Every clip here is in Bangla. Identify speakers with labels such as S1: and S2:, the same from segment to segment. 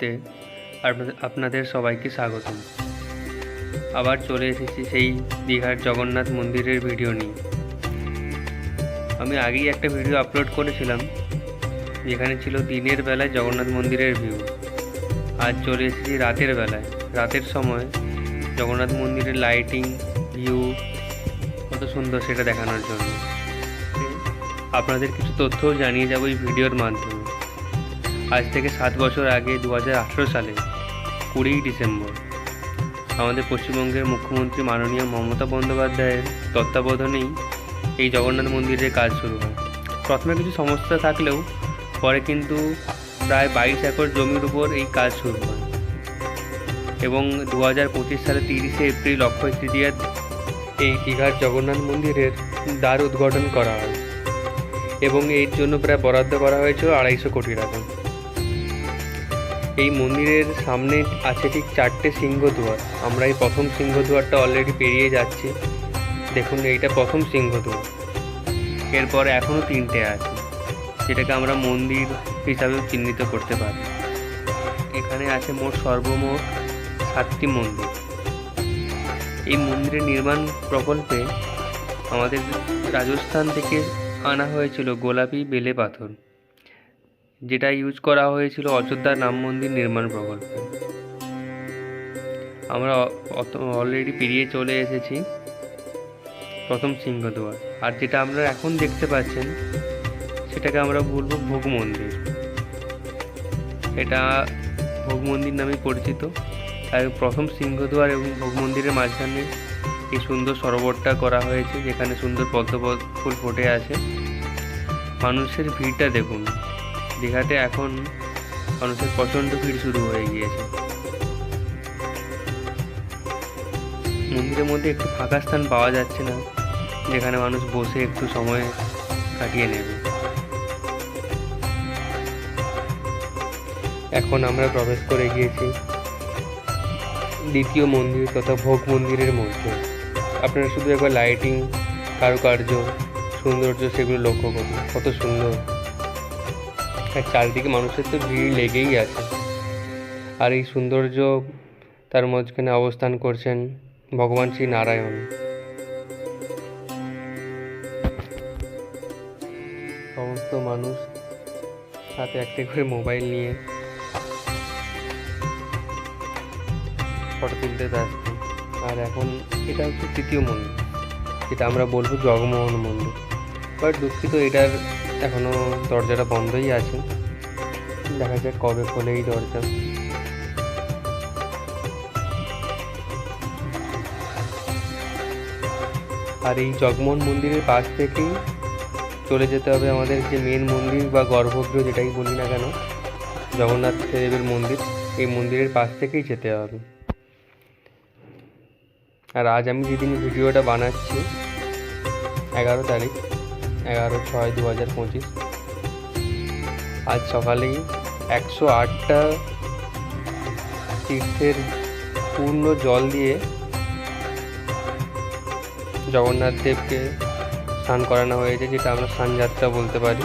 S1: ভিডিওতে আপনাদের- সবাইকে স্বাগতম। আবার চলে এসেছি সেই দীঘার জগন্নাথ মন্দিরের ভিডিও নিয়ে। আমি আগেই একটা ভিডিও আপলোড করেছিলাম, যেখানে ছিল দিনের বেলায় জগন্নাথ মন্দিরের ভিউ। আজ চলে এসেছি রাতের বেলায়। রাতের সময় জগন্নাথ মন্দিরের লাইটিং ভিউ কত সুন্দর সেটা দেখানোর জন্য। আপনাদের কিছু তথ্যও জানিয়ে যাব এই ভিডিওর মাধ্যমে। আজ থেকে সাত বছর আগে দু হাজার আঠেরো সালে, কুড়িই ডিসেম্বর, আমাদের পশ্চিমবঙ্গের মুখ্যমন্ত্রী মাননীয় মমতা বন্দ্যোপাধ্যায়ের তত্ত্বাবধানেই এই জগন্নাথ মন্দিরের কাজ শুরু হয়। প্রথমে কিছু সমস্যা থাকলেও পরে কিন্তু প্রায় বাইশ একর জমির উপর এই কাজ শুরু হয়। এবং দু হাজার পঁচিশ সালে তিরিশে এপ্রিল অক্ষয় তৃতীয়ার এই দীঘার জগন্নাথ মন্দিরের দ্বার উদ্ঘাটন করা হয়। এবং এর জন্য প্রায় বরাদ্দ করা হয়েছিল আড়াইশো কোটি টাকা। এই মন্দিরের সামনে আছে ঠিক চারটে সিংহদুয়ার। আমরা এই প্রথম সিংহদুয়ারটা অলরেডি পেরিয়ে যাচ্ছি। দেখুন, এইটা প্রথম সিংহদুয়ার। এরপর এখনও তিনটে আছে, যেটাকে আমরা মন্দির হিসাবেও চিহ্নিত করতে পারি। এখানে আছে মোট সর্বমোট সাতটি মন্দির। এই মন্দিরের নির্মাণ প্রকল্পে আমাদের রাজস্থান থেকে আনা হয়েছিল গোলাপি বেলে পাথর। যেটা ইউজ করা হয়েছিল অযোধ্যার রাম মন্দির নির্মাণ প্রকল্পে। আমরা অলরেডি পেরিয়ে চলে এসেছি প্রথম সিংহদুয়ার আর যেটা আমরা এখন দেখতে পাচ্ছেন, সেটাকে আমরা বলব ভোগ মন্দির। এটা ভোগ মন্দির নামে পরিচিত। আর প্রথম সিংহদুয়ার এবং ভোগ মন্দিরের মাঝখানে এই সুন্দর সরোবরটা করা হয়েছে, যেখানে সুন্দর পদ্ম প- ফুল ফুটে আছে। মানুষের ভিড়টা দেখুন। দীঘাতে এখন মানুষের প্রচণ্ড ভিড় শুরু হয়ে গিয়েছে। মন্দিরের মধ্যে একটু ফাঁকা স্থান পাওয়া যাচ্ছে না, যেখানে মানুষ বসে একটু সময় কাটিয়ে নেবে। এখন আমরা প্রবেশ করে গিয়েছি দ্বিতীয় মন্দির তথা ভোগ মন্দিরের মধ্যে। আপনারা শুধু একবার লাইটিং কারুকার্য, সৌন্দর্য, সেগুলো লক্ষ্য করুন। কত সুন্দর। আর চারিদিকে মানুষের তো ভিড় লেগেই আছে। আর এই সৌন্দর্য তার মাঝখানে অবস্থান করছেন ভগবান শ্রী নারায়ণ। সমস্ত মানুষ হাতে একটা করে মোবাইল নিয়ে ফটো তুলতে ব্যস্ত। আর এখন এটা হচ্ছে তৃতীয় মন্দির। যেটা আমরা বলব জগমোহন মন্দির। বাট দুঃখিত এটার এখনও দরজাটা বন্ধই আছে। দেখা যাক কবে খোলে এই দরজা। আর এই জগমোহন মন্দিরের পাশ থেকেই চলে যেতে হবে আমাদের যে মেন মন্দির বা গর্ভগৃহ যেটাই বলি না কেন, জগন্নাথ দেবের মন্দির, এই মন্দিরের পাশ থেকেই যেতে হবে। আর আজ আমি যেদিন ভিডিওটা বানাচ্ছি, এগারো তারিখ এগারো ছয় দু হাজার পঁচিশ। আজ সকালেই একশো আটটা তীর্থের পূর্ণ জল দিয়ে জগন্নাথ দেবকে স্নান করানো হয়েছে, যেটা আমরা স্নানযাত্রা বলতে পারি।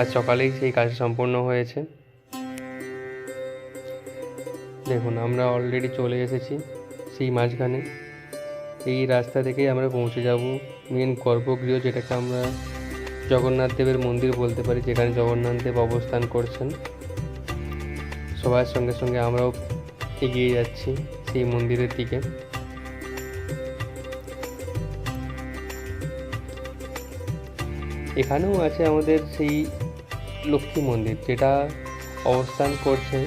S1: আজ সকালেই সেই কাজ সম্পূর্ণ হয়েছে। দেখুন, আমরা অলরেডি চলে এসেছি সেই মাঝখানে। এই রাস্তা থেকেই আমরা পৌঁছে যাব। মেন গর্ভগৃহ যেটাকে আমরা জগন্নাথ দেবের মন্দির বলতে পারি, যেখানে জগন্নাথ দেব অবস্থান করছেন। সবার সঙ্গে সঙ্গে আমরাও এগিয়ে যাচ্ছি সেই মন্দিরের দিকে। এখানেও আছে আমাদের সেই লক্ষ্মী মন্দির, যেটা অবস্থান করছে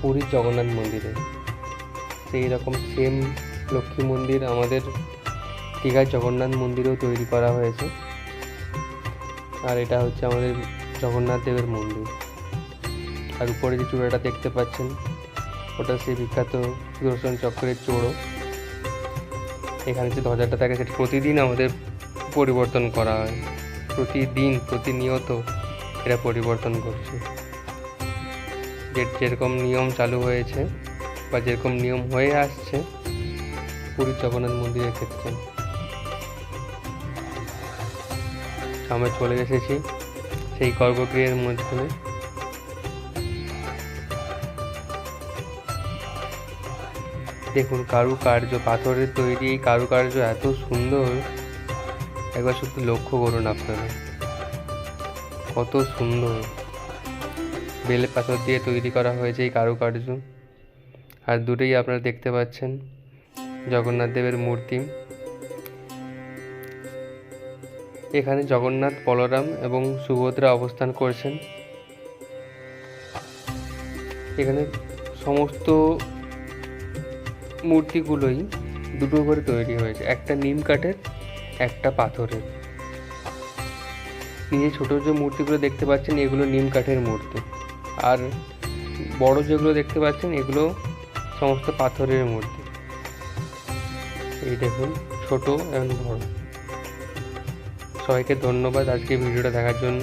S1: পুরীর জগন্নাথ মন্দিরে। সেই রকম সেম লক্ষ্মী মন্দির, আমাদের দীঘার জগন্নাথ মন্দিরেও তৈরি করা হয়েছে। আর এটা হচ্ছে আমাদের জগন্নাথ দেবের মন্দির। আর উপরে যে চূড়াটা দেখতে পাচ্ছেন, ওটা সেই বিখ্যাত সুদর্শন চক্রের চূড়ো। এখানে যে ধ্বজাটা থাকে, সেটা প্রতিদিন আমাদের পরিবর্তন করা হয়। প্রতিদিন, প্রতিনিয়ত এটা পরিবর্তন করছে। যে যেরকম নিয়ম চালু হয়েছে বা যেরকম নিয়ম হয়ে আসছে পুরীর জগন্নাথ মন্দিরের ক্ষেত্রে। আমরা চলে এসেছি সেই গর্ভগৃহের মধ্যে। দেখুন কারুকার্য, পাথরের তৈরি এই কারুকার্য এত সুন্দর। একবার শুধু লক্ষ্য করুন আপনারা। কত সুন্দর। বেলে পাথর দিয়ে তৈরি করা হয়েছে এই কারুকার্য। আর দুটোই আপনারা দেখতে পাচ্ছেন জগন্নাথ দেবের মূর্তি। এখানে জগন্নাথ, বলরাম এবং সুভদ্রা অবস্থান করছেন। এখানে সমস্ত মূর্তিগুলোই দুটো করে তৈরি হয়েছে। একটা নিম কাঠের, একটা পাথরের। নিচে ছোটো যে মূর্তিগুলো দেখতে পাচ্ছেন, এগুলো নিম কাঠের মূর্তি। আর বড় যেগুলো দেখতে পাচ্ছেন, এগুলো সমস্ত পাথরের মূর্তি। এই দেখুন ছোট এবং বড়। সবাইকে ধন্যবাদ আজকে ভিডিওটা দেখার জন্য।